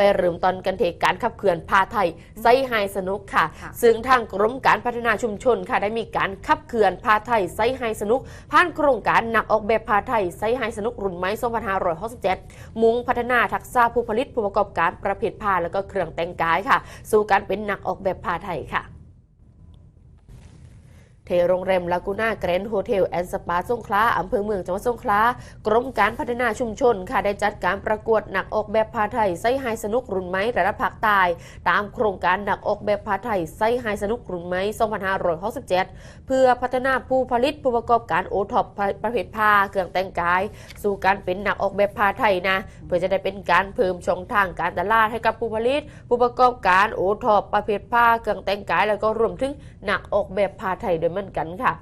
ไปเริ่มต้นกันที่การขับเคลื่อนพาไทยไซไฮสนุกค่ะค่ะ ซึ่งทางกรมการพัฒนาชุมชนค่ะได้มีการขับเคลื่อนพาไทยไซไฮสนุก ผ่านโครงการหนักออกแบบพาไทยไซไฮสนุกรุ่นไม้2567มุ่งพัฒนาทักษะผู้ผลิตผู้ประกอบการประเภทผ้าแล้วก็เครื่องแต่งกายค่ะ สู่การเป็นนักออกแบบผ้าไทยค่ะเทโรงแรมลากูน่าแกรนด์โฮเทลแอนด์สปาสงขลาอำเภอเมืองจังหวัดสงขลากรมการพัฒนาชุมชนค่ะได้จัดการประกวดหนักออกแบบผ้าไทยไซไฮสนุกรุ่นไม้ระดับภาคใต้ตามโครงการหนักออกแบบผ้าไทยไซไฮสนุกรุ่นไม้2567 เพื่อพัฒนาผู้ผลิตผู้ประกอบการโอท็อปประเภทผ้าเครื่องแต่งกาย สู่การเป็นหนักออกแบบผ้าไทยนะ เพื่อจะได้เป็นการเพิ่มช่องทางการตลาดให้กับผู้ผลิต ผู้ประกอบการโอท็อปประเภทผ้าเครื่องแต่งกาย แล้วก็รวมถึงหนักออกแบบผ้าไทยด้วยเหมือนกันค่ะ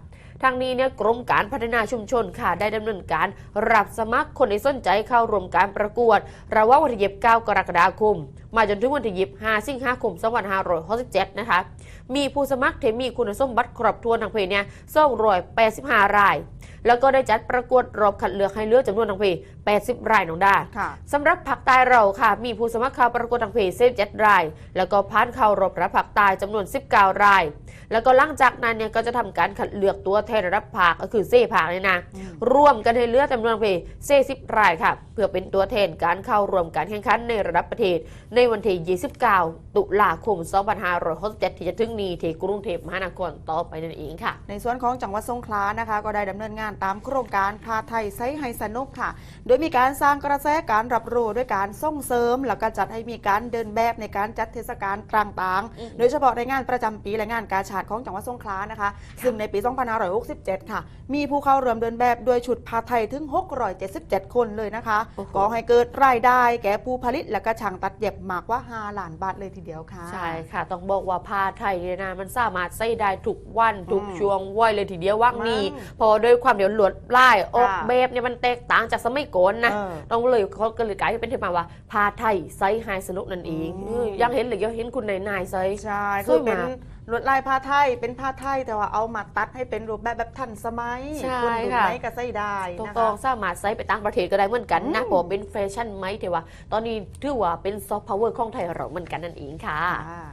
ทางนี้เนี่ยกรมการพัฒนาชุมชนค่ะได้ดำเนินการรับสมัครคนที่สนใจเข้าร่วมการประกวด ระหว่างวันที่29กรกฎาคม มาจนถึงวันที่25สิงหาคม2567นะคะ มีผู้สมัครที่มีคุณสมบัติครบถ้วนทางเพศเนี่ย285 รายแล้วก็ได้จัดประกวดรอบคัดเลือกให้เหลือจำนวนทางเพศ80 รายน้องดาค่ะสำหรับผักใต้เราค่ะ มีผู้สมัครเข้าประกวดทางเพจเซฟเจ็ดราย แล้วก็ผ่านเข้ารอบรับผักใต้จำนวน 19 ราย แล้วก็หลังจากนั้นเนี่ยก็จะทำการคัดเลือกตัวแทนระดับภาคก็คือเซ่ภาคเนี่ยนะอืมร่วมกันให้เหลือจำนวนทางเพจเซ่สิบรายค่ะ เพื่อเป็นตัวแทนการเข้ารวมการแข่งขันในระดับประเทศ ในวันที่29 ตุลาคม 2567ที่จะถึงนี้ที่กรุงเทพมหานครต่อไปนั่นเองค่ะ ในส่วนของจังหวัดสงขลานะคะ ก็ได้ดำเนินงานตามโครงการพาไทยไซส์ไฮสนุกค่ะ โดยมีการสร้างกระแสการรับรู้ด้วยการส่งเสริม แล้วก็จัดให้มีการเดินแบบในการจัดเทศกาลต่างอืมๆโดยเฉพาะในงานประจำปีและงานกาชาดของจังหวัดสงขลานะคะ ซึ่งในปี2567ค่ะ มีผู้เข้าร่วมเดินแบบโดยชุดพาไทยถึง 677 คนเลยนะคะโอ้โหก่อให้เกิดรายได้แก่ผู้ผลิตและก็ช่างตัดเย็บมากกว่า 5 ล้านบาทเลยทีเดียวค่ะ ใช่ค่ะ ต้องบอกว่าผ้าไทยเนี่ยนะมันสามารถใส่ได้ทุกวันอืมทุกช่วงวัยเลยทีเดียวว่างนี้ว้าวพอด้วยความเดี๋ยวหลวดลายออกค่ะแบบเนี่ยมันแตกต่างจากสมัยก่อนนะเออต้องเลยเขาก็เลยกลายเป็นที่มาว่าผ้าไทยไซส์ไฮสนุกนั่นเองอืมเออยังเห็นเลยยังเห็นคุณนายนายไซส์ใช่สคืวอยเป็นมาก ลวดลายผ้าไทยเป็นผ้าไทยแต่ว่าเอามาตัดให้เป็นรูปแบบแบบทันสมัยใช่คนดูค่ะ ไหนก็ใส่ได้ตนะรคะงๆสามารถไซส์ไปต่างประเทศก็ได้เหมือนกันนะอืม ผมเป็นแฟชั่นไหมเทว่า ตอนนี้ถือว่าเป็นซอฟต์พาวเวอร์ของไทยเราเหมือนกันนั่นเองค่ะค่ะ